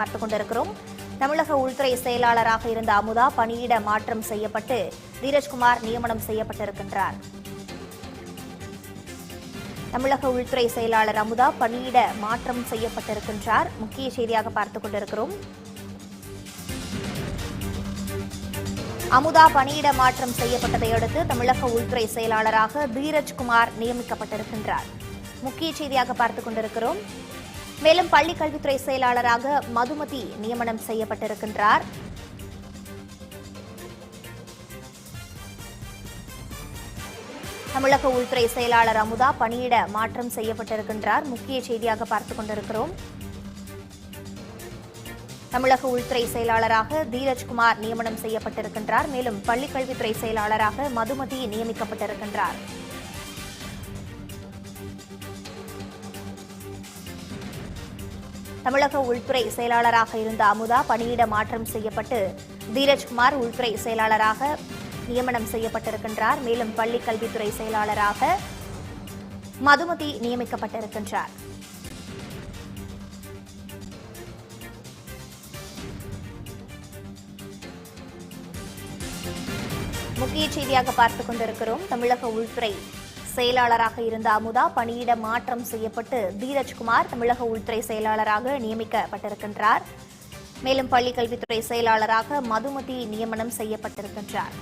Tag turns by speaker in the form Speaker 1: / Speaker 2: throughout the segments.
Speaker 1: பார்த்துக் கொண்டிருக்கிறோம் தமிழக உள்துறை செயலாளராக இருந்த அமுதா பணியிட மாற்றம் செய்யப்பட்டு தீரஜ்குமார் நியமனம் செய்யப்பட்டிருக்கின்றார். தமிழக உள்துறை செயலாளர் அமுதா பணியிட மாற்றம் செய்யப்பட்டிருக்கின்றார். முக்கிய செய்தியாக பார்த்துக் கொண்டிருக்கிறோம் அமுதா பணியிட மாற்றம் செய்யப்பட்டதை அடுத்து தமிழக உள்துறை செயலாளராக தீரஜ்குமார் நியமிக்கப்பட்டிருக்கின்றார். முக்கிய செய்தியாக பார்த்துக் கொண்டிருக்கிறோம் மேலும் பள்ளி கல்வித்துறை செயலாளராக மதுமதி நியமனம் செய்யப்பட்டிருக்கின்றார். தமிழக உள்துறை செயலாளர் அமுதா பணியிட மாற்றம் செய்யப்பட்டிருக்கின்றார். முக்கிய செய்தியாக பார்த்துக் கொண்டிருக்கிறோம். தமிழக உள்துறை செயலாளராக தீரஜ்குமார் நியமனம் செய்யப்பட்டிருக்கின்றார். மேலும் பள்ளிக்கல்வித்துறை செயலாளராக மதுமதி நியமிக்கப்பட்டிருக்கின்றார். தமிழக உள்துறை செயலாளராக இருந்த அமுதா பணியிட மாற்றம் செய்யப்பட்டு தீரஜ்குமார் உள்துறை செயலாளராக நியமனம் செய்யப்பட்டிருக்கின்றார். மேலும் பள்ளி கல்வித்துறை செயலாளராக மதுமதி நியமிக்கப்பட்டிருக்கின்றார். முக்கிய செய்தியாக பார்த்துக் கொண்டிருக்கிறோம். தமிழக உள்துறை செயலாளராக இருந்த அமுதா பணியிட மாற்றம் செய்யப்பட்டு தீரஜ்குமார் தமிழக உள்துறை செயலாளராக நியமிக்கப்பட்டிருக்கின்றார். மேலும் பள்ளி கல்வித்துறை செயலாளராக மதுமதி நியமனம் செய்யப்பட்டிருக்கின்றார்.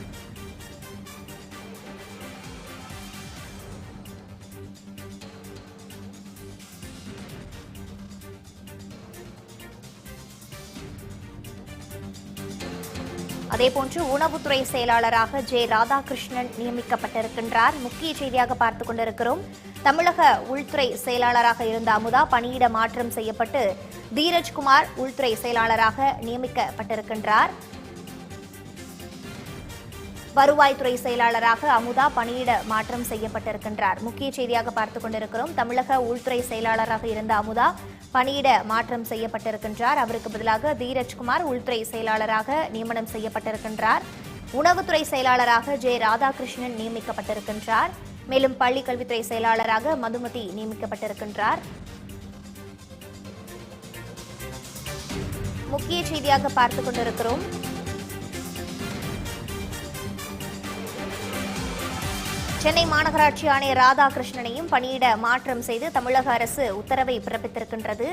Speaker 1: அதேபோன்று உணவுத்துறை செயலாளராக ஜே ராதாகிருஷ்ணன் நியமிக்கப்பட்டிருக்கின்றார். முக்கிய செய்தியாக பார்த்துக் கொண்டிருக்கிறோம். தமிழக உள்துறை செயலாளராக இருந்த அமுதா பணியிட மாற்றம் செய்யப்பட்டு தீரஜ்குமார் உள்துறை செயலாளராக நியமிக்கப்பட்டிருக்கின்றார். வருவாய்த்துறை செயலாளராக அமுதா பணியிட மாற்றம் செய்யப்பட்டிருக்கின்றார். முக்கிய செய்தியாக பார்த்துக் கொண்டிருக்கிறோம். தமிழக உள்துறை செயலாளராக இருந்த அமுதா பணியிட மாற்றம் செய்யப்பட்டிருக்கின்றார். அவருக்கு பதிலாக தீரஜ்குமார் உள்துறை செயலாளராக நியமனம் செய்யப்பட்டிருக்கின்றார். உணவுத்துறை செயலாளராக ஜே ராதாகிருஷ்ணன் நியமிக்கப்பட்டிருக்கின்றார். மேலும் பள்ளி கல்வித்துறை செயலாளராக மதுமதி நியமிக்கப்பட்டிருக்கின்றார். முக்கிய செய்தியாக பார்த்துக் கொண்டிருக்கிறோம். சென்னை மாநகராட்சி ஆணையர் ராதாகிருஷ்ணனையும் பணியிட மாற்றம் செய்து தமிழக அரசு உத்தரவை பிறப்பித்திருக்கின்றது.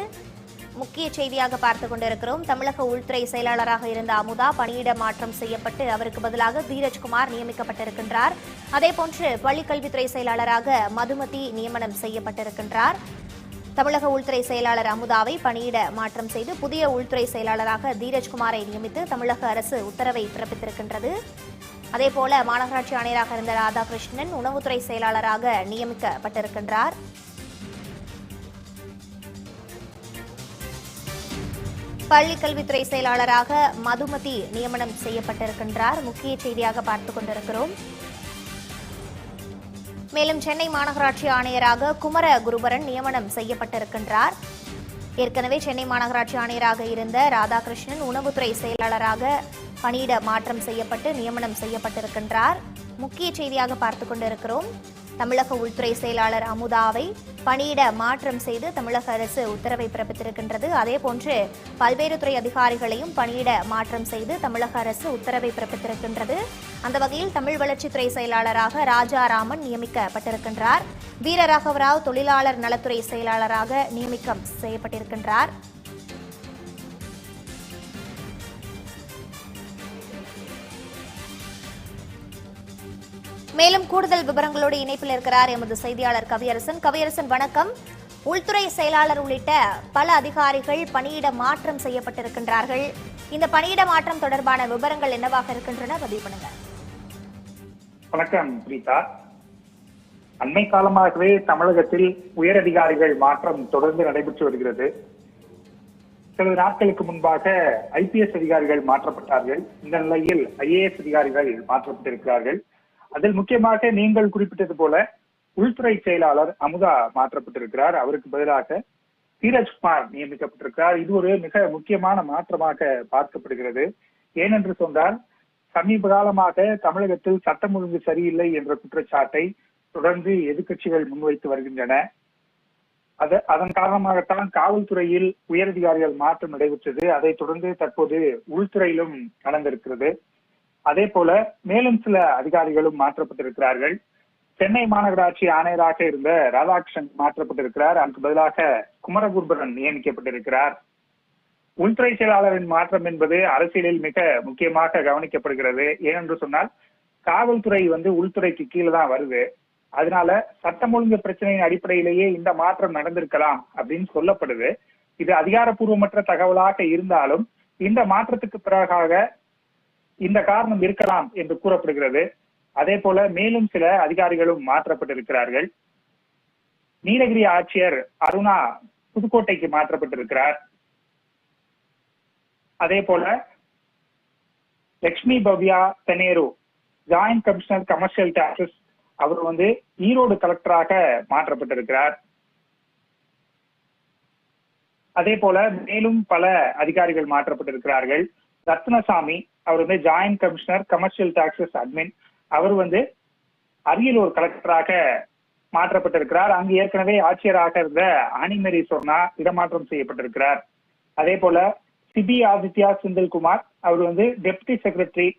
Speaker 1: முக்கிய செய்தியாக பார்த்துக் கொண்டிருக்கிறோம். தமிழக உள்துறை செயலாளராக இருந்த அமுதா பணியிட மாற்றம் செய்யப்பட்டு அவருக்கு பதிலாக தீரஜ்குமார் நியமிக்கப்பட்டிருக்கின்றார். அதேபோன்று பள்ளிக்கல்வித்துறை செயலாளராக மதுமதி நியமனம் செய்யப்பட்டிருக்கின்றார். தமிழக உள்துறை செயலாளர் அமுதாவை பணியிட மாற்றம் செய்து புதிய உள்துறை செயலாளராக தீரஜ்குமாரை நியமித்து தமிழக அரசு உத்தரவை பிறப்பித்திருக்கின்றது. அதேபோல மாநகராட்சி ஆணையராக இருந்த ராதாகிருஷ்ணன் உணவுத்துறை செயலாளராக நியமிக்கப்பட்டிருக்கின்றார். பள்ளி கல்வித்துறை செயலாளராக மதுமதி நியமனம் செய்யப்பட்டிருக்கின்றார். முக்கிய செய்தியாக பார்த்துக் கொண்டிருக்கிறோம். மேலும் சென்னை மாநகராட்சி ஆணையராக குமர குருபரன் நியமனம் செய்யப்பட்டிருக்கின்றார். ஏற்கனவே சென்னை மாநகராட்சி ஆணையராக இருந்த ராதாகிருஷ்ணன் உணவுத்துறை செயலாளராக பணியிட மாற்றம் செய்யப்பட்டு நியமனம் செய்யப்பட்டிருக்கின்றார். முக்கிய செய்தியாக பார்த்து கொண்டிருக்கிறோம். தமிழக உள்துறை செயலாளர் அமுதாவை பணியிட மாற்றம் செய்து தமிழக அரசு உத்தரவை பிறப்பித்திருக்கின்றது. அதேபோன்று பல்வேறு துறை அதிகாரிகளையும் பணியிட மாற்றம் செய்து தமிழக அரசு உத்தரவை பிறப்பித்திருக்கின்றது. அந்த வகையில் தமிழ் வளர்ச்சித்துறை செயலாளராக ராஜாராமன் நியமிக்கப்பட்டிருக்கின்றார். வீரராகவராவ் தொழிலாளர் நலத்துறை செயலாளராக நியமிக்கம் செய்யப்பட்டிருக்கின்றார். மேலும் கூடுதல் விவரங்களோடு இணைப்பில் இருக்கிறார் எமது செய்தியாளர் கவியரசன். கவியரசன் வணக்கம். உள்துறை செயலாளர் உள்ளிட்ட பல அதிகாரிகள் பணியிட மாற்றம் செய்யப்பட்டிருக்கின்றார்கள். இந்த பணியிட மாற்றம் தொடர்பான விவரங்கள் என்னவாக இருக்கின்றன? பதிவு பண்ணுங்க.
Speaker 2: வணக்கம் பிரீதா அண்மை காலமாகவே தமிழகத்தில் உயரதிகாரிகள் மாற்றம் தொடர்ந்து நடைபெற்று வருகிறது. சில நாட்களுக்கு முன்பாக ஐபிஎஸ் அதிகாரிகள் மாற்றப்பட்டார்கள். இந்த நிலையில் ஐஏஎஸ் அதிகாரிகள் மாற்றப்பட்டிருக்கிறார்கள். அதில் முக்கியமாக நீங்கள் குறிப்பிட்டது போல உள்துறை செயலாளர் அமுதா மாற்றப்பட்டிருக்கிறார். அவருக்கு பதிலாக தீரஜ்குமார் நியமிக்கப்பட்டிருக்கிறார். இது ஒரு மிக முக்கியமான மாற்றமாக பார்க்கப்படுகிறது. ஏனென்று சொன்னால் சமீப காலமாக தமிழகத்தில் சட்டம் ஒழுங்கு சரியில்லை என்ற குற்றச்சாட்டை தொடர்ந்து எதிர்க்கட்சிகள் முன்வைத்து வருகின்றன. அது அதன் காரணமாகத்தான் காவல்துறையில் உயரதிகாரிகள் மாற்றம் நடைபெற்றது. அதைத் தொடர்ந்து தற்போது உள்துறையிலும் நடந்திருக்கிறது. அதே போல மேலும் சில அதிகாரிகளும் மாற்றப்பட்டிருக்கிறார்கள். சென்னை மாநகராட்சி ஆணையராக இருந்த ராதாகிருஷ்ணன் மாற்றப்பட்டிருக்கிறார். அதற்கு பதிலாக குமரகுருபரன் நியமிக்கப்பட்டிருக்கிறார். உள்துறை செயலாளரின் மாற்றம் என்பது அரசியலில் மிக முக்கியமாக கவனிக்கப்படுகிறது. ஏனென்று சொன்னால் காவல்துறை வந்து உள்துறைக்கு கீழே தான் வருது. அதனால சட்டம் ஒழுங்கு பிரச்சனையின் அடிப்படையிலேயே இந்த மாற்றம் நடந்திருக்கலாம் அப்படின்னு சொல்லப்படுது. இது அதிகாரப்பூர்வமற்ற தகவலாக இருந்தாலும் இந்த மாற்றத்துக்கு பிறகாக இந்த காரணம் இருக்கலாம் என்று கூறப்படுகிறது. அதே போல மேலும் சில அதிகாரிகளும் மாற்றப்பட்டிருக்கிறார்கள். நீலகிரி ஆட்சியர் அருணா புதுக்கோட்டைக்கு மாற்றப்பட்டிருக்கிறார். அதே போல Lakshmi Bhavya Teneru joint commissioner commercial taxes அவர் வந்து ஈரோடு கலெக்டராக மாற்றப்பட்டிருக்கிறார். அதே போல மேலும் பல அதிகாரிகள் மாற்றப்பட்டிருக்கிறார்கள். ரத்னசாமி அவர் வந்து joint commissioner commercial taxes admin அவர் வந்து அரியலூர் கலெக்டராக மாற்றப்பட்டிருக்கிறார். அங்கு ஏற்கனவே ஆட்சியராக இருந்த அனிமேரி சொர்ணா இடமாற்றம் செய்யப்பட்டிருக்கிறார். அதே போல சிபி ஆதித்யா செந்தில்குமார் அவர் வந்து டெப்டி செக்ரட்டரி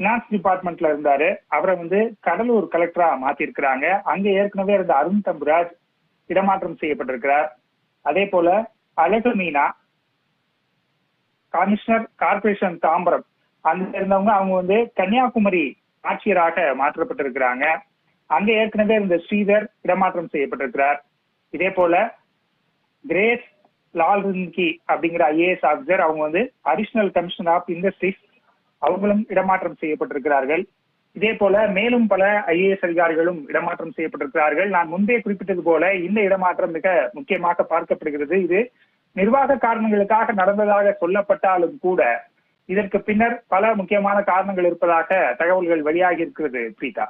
Speaker 2: பினான்ஸ் டிபார்ட்மெண்ட்ல இருந்தாரு. அவரை வந்து கடலூர் கலெக்டரா மாத்திருக்கிறாங்க. அங்க ஏற்கனவே இருந்த அருண் தம்புராஜ் இடமாற்றம் செய்யப்பட்டிருக்கிறார். அதே போல அழகு மீனா கமிஷனர் கார்பரேஷன் தாம்பரம் அங்க இருந்தவங்க அவங்க வந்து கன்னியாகுமரி ஆட்சியராக மாற்றப்பட்டிருக்கிறாங்க. அங்க ஏற்கனவே இருந்த ஸ்ரீதர் இடமாற்றம் செய்யப்பட்டிருக்கிறார். இதே போல கிரேஸ் லால்ரின்கி அப்படிங்கிற ஐஏஎஸ் ஆஃபீஸர் அவங்க வந்து அடிஷனல் கமிஷனர் ஆஃப் இண்டஸ்ட்ரீஸ் அவங்களும் இடமாற்றம் செய்யப்பட்டிருக்கிறார்கள். இதே போல மேலும் பல ஐஏஎஸ் அதிகாரிகளும் இடமாற்றம் செய்யப்பட்டிருக்கிறார்கள். நான் முன்பே குறிப்பிட்டது போல இந்த இடமாற்றம் மிக முக்கியமாக பார்க்கப்படுகிறது. இது நிர்வாக காரணங்களுக்காக நடந்ததாக சொல்லப்பட்டாலும் கூட இதற்கு பின்னர் பல முக்கியமான காரணங்கள் இருப்பதாக தகவல்கள் வெளியாகி இருக்கிறது பிரீதா.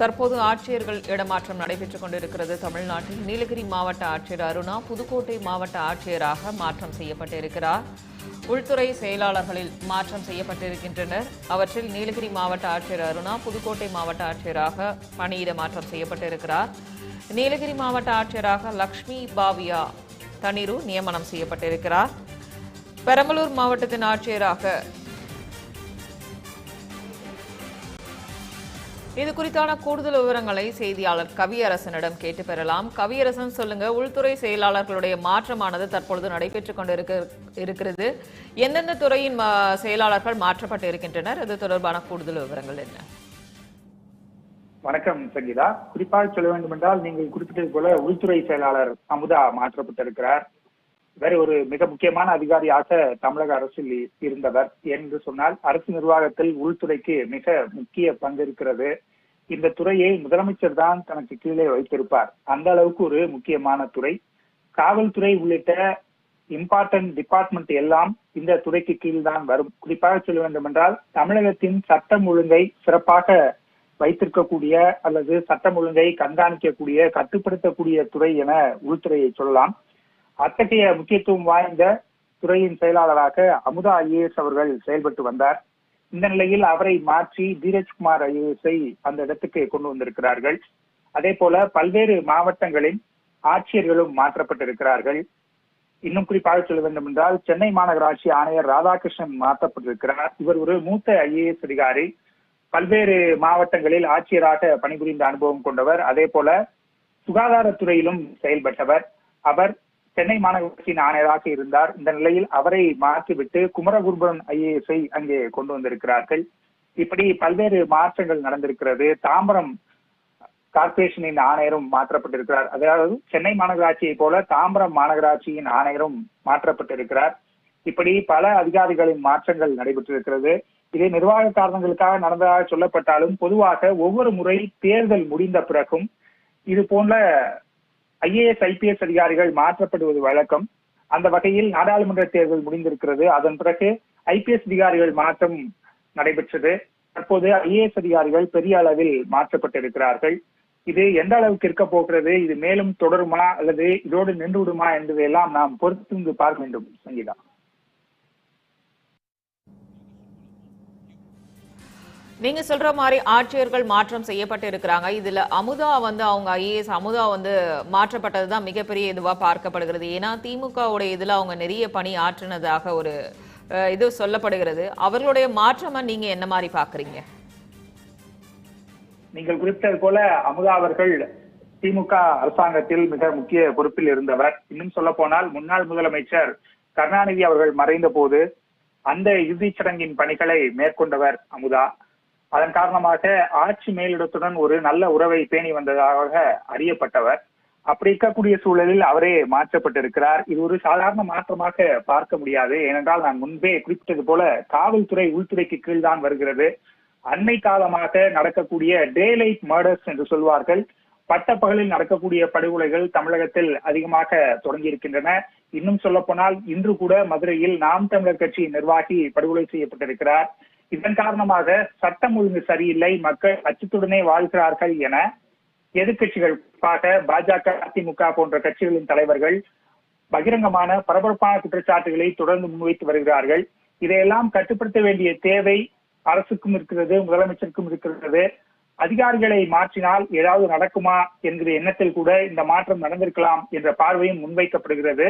Speaker 3: தற்போது ஆட்சியர்கள் இடமாற்றம் நடைபெற்றுக் கொண்டிருக்கிறது. தமிழ்நாட்டில் நீலகிரி மாவட்ட ஆட்சியர் அருணா புதுக்கோட்டை மாவட்ட ஆட்சியராக மாற்றம் செய்யப்பட்டிருக்கிறார். உள்துறை செயலாளர்களில் மாற்றம் செய்யப்பட்டிருக்கின்றனர். அவற்றில் நீலகிரி மாவட்ட ஆட்சியர் அருணா புதுக்கோட்டை மாவட்ட ஆட்சியராக பணியிட மாற்றம் செய்யப்பட்டிருக்கிறார். நீலகிரி மாவட்ட ஆட்சியராக லக்ஷ்மி பாவியா தனிரு நியமனம் செய்யப்பட்டிருக்கிறார். பெரம்பலூர் மாவட்டத்தின் ஆட்சியராக இது குறித்தான கூடுதல் விவரங்களை செய்தியாளர் கவியரசனிடம் கேட்டு பெறலாம். கவியரசன் சொல்லுங்க உள்துறை செயலாளர்களுடைய மாற்றமானது தற்பொழுது நடைபெற்றுக் கொண்டிருக்க இருக்கிறது. எந்தெந்த துறையின் செயலாளர்கள் மாற்றப்பட்டு இருக்கின்றனர்? இது தொடர்பான கூடுதல் விவரங்கள் என்ன?
Speaker 2: வணக்கம் சங்கீதா. குறிப்பாக சொல்ல வேண்டும் என்றால் நீங்கள் குறிப்பிட்டது போல உள்துறை செயலாளர் அமுதா மாற்றப்பட்டிருக்கிறார். வேற ஒரு மிக முக்கியமான அதிகாரியாக தமிழக அரசில் இருந்தவர் என்று சொன்னால் அரசு நிர்வாகத்தில் உள்துறைக்கு மிக முக்கிய பங்கு இருக்கிறது. இந்த துறையை முதலமைச்சர் தான் தனக்கு கீழே வைத்திருப்பார். அந்த அளவுக்கு ஒரு முக்கியமான துறை. காவல்துறை உள்ளிட்ட இம்பார்ட்டன்ட் டிபார்ட்மெண்ட் எல்லாம் இந்த துறைக்கு கீழ்தான் வரும். குறிப்பாக சொல்ல வேண்டும் என்றால் தமிழகத்தின் சட்டம் ஒழுங்கை சிறப்பாக வைத்திருக்கக்கூடிய அல்லது சட்டம் ஒழுங்கை கண்காணிக்கக்கூடிய கட்டுப்படுத்தக்கூடிய துறை என உள்துறையை சொல்லலாம். அத்தகைய முக்கியத்துவம் வாய்ந்த துறையின் செயலாளராக அமுதா ஐஏஎஸ் அவர்கள் செயல்பட்டு வந்தார். இந்த நிலையில் அவரை மாற்றி தீரஜ்குமார் ஐஏஎஸ்ஐ அந்த இடத்துக்கு கொண்டு வந்திருக்கிறார்கள். அதே போல பல்வேறு மாவட்டங்களின் ஆட்சியர்களும் மாற்றப்பட்டிருக்கிறார்கள். இன்னும் குறிப்பாக சொல்ல வேண்டும் என்றால் சென்னை மாநகராட்சி ஆணையர் ராதாகிருஷ்ணன் மாற்றப்பட்டிருக்கிறார். இவர் ஒரு மூத்த ஐஏஎஸ் அதிகாரி. பல்வேறு மாவட்டங்களில் ஆட்சியராக பணிபுரிந்த அனுபவம் கொண்டவர். அதே போல சுகாதாரத்துறையிலும் செயல்பட்டவர். அவர் சென்னை மாநகராட்சியின் ஆணையராக இருந்தார். இந்த நிலையில் அவரை மாற்றிவிட்டு குமரகுருபரன் ஐஏஎஸ்ஐ அங்கே கொண்டு வந்திருக்கிறார்கள். இப்படி பல்வேறு மாற்றங்கள் நடந்திருக்கிறது. தாம்பரம் கார்ப்பரேஷனின் ஆணையரும் மாற்றப்பட்டிருக்கிறார். அதாவது சென்னை மாநகராட்சியை போல தாம்பரம் மாநகராட்சியின் ஆணையரும் மாற்றப்பட்டிருக்கிறார். இப்படி பல அதிகாரிகளின் மாற்றங்கள் நடைபெற்றிருக்கிறது. இது நிர்வாக காரணங்களுக்காக நடந்ததாக சொல்லப்பட்டாலும் பொதுவாக ஒவ்வொரு முறை தேர்தல் முடிந்த பிறகும் இது போன்ற ஐஏஎஸ் ஐபிஎஸ் அதிகாரிகள் மாற்றப்படுவது வழக்கம். அந்த வகையில் நாடாளுமன்ற தேர்தல் முடிந்திருக்கிறது. அதன் பிறகு ஐபிஎஸ் அதிகாரிகள் மாற்றம் நடைபெற்றது. தற்போது ஐஏஎஸ் அதிகாரிகள் பெரிய அளவில் மாற்றப்பட்டிருக்கிறார்கள். இது எந்த அளவுக்கு இருக்க போகிறது? இது மேலும் தொடருமா? அல்லது இதோடு நின்று விடுமா? என்பதையெல்லாம் நாம் பொறுத்திருந்து பார்க்க வேண்டும் சங்கீதா.
Speaker 3: நீங்க சொல்ற மாதிரி ஆட்சியர்கள் மாற்றம் செய்யப்பட்டு இருக்கிறாங்க இதுல அமுதா வந்து அவங்க ஐஏஎஸ் அமுதா வந்து மாற்றப்பட்டது தான் மிகப்பெரிய இதுவா பார்க்கப்படுகிறது. ஏன்னா திமுகவுடைய இதுல அவங்க நிறைய பணி ஆற்றினதாக ஒரு இது சொல்லப்படுகிறது. அவர்களுடைய மாற்றமா நீங்க என்ன மாதிரி பாக்குறீங்க
Speaker 2: நீங்கள் குறிப்பிட்டது போல அமுதா அவர்கள் திமுக அரசாங்கத்தில் மிக முக்கிய பொறுப்பில் இருந்தவர். இன்னும் சொல்ல போனால் முன்னாள் முதலமைச்சர் கருணாநிதி அவர்கள் மறைந்த போது அந்த இறுதிச் சடங்கின் பணிகளை மேற்கொண்டவர் அமுதா. அதன் காரணமாக ஆட்சி மேலிடத்துடன் ஒரு நல்ல உறவை பேணி வந்ததாக அறியப்பட்டவர். அப்படி இருக்கக்கூடிய சூழலில் அவரே மாற்றப்பட்டிருக்கிறார். இது ஒரு சாதாரண மாற்றமாக பார்க்க முடியாது. ஏனென்றால் நான் முன்பே குறிப்பிட்டது போல காவல்துறை உள்துறைக்கு கீழ்தான் வருகிறது. அண்மை காலமாக நடக்கக்கூடிய டே லைட் மர்டர்ஸ் என்று சொல்வார்கள். பட்டப்பகலில் நடக்கக்கூடிய படுகொலைகள் தமிழகத்தில் அதிகமாக தொடங்கி இருக்கின்றன இன்னும் சொல்ல போனால் இன்று கூட மதுரையில் நாம் தமிழர் கட்சி நிர்வாகி படுகொலை செய்யப்பட்டிருக்கிறார். இதன் காரணமாக சட்டம் ஒழுங்கு சரியில்லை மக்கள் அச்சத்துடனே வாழ்கிறார்கள் என எதிர்கட்சிகள் குறிப்பாக பாஜக அதிமுக போன்ற கட்சிகளின் தலைவர்கள் பகிரங்கமான பரபரப்பான குற்றச்சாட்டுகளை தொடர்ந்து முன்வைத்து வருகிறார்கள். இதையெல்லாம் கட்டுப்படுத்த வேண்டிய தேவை அரசுக்கும் இருக்கிறது முதலமைச்சருக்கும் இருக்கிறது. அதிகாரிகளை மாற்றினால் ஏதாவது நடக்குமா என்கிற எண்ணத்தில் கூட இந்த மாற்றம் நடந்திருக்கலாம் என்ற பார்வையும் முன்வைக்கப்படுகிறது.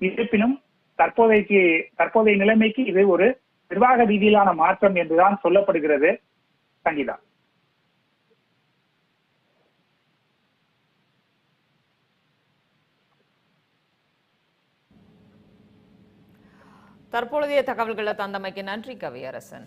Speaker 2: இருப்பினும் தற்போதைக்கு தற்போதைய நிலைமைக்கு இது ஒரு நிர்வாக ரீதியிலான மாற்றம் என்றுதான் சொல்லப்படுகிறது. சங்கீதா.
Speaker 3: தற்பொழுதைய தகவல்களை தந்தமைக்கு நன்றி கவியரசன்.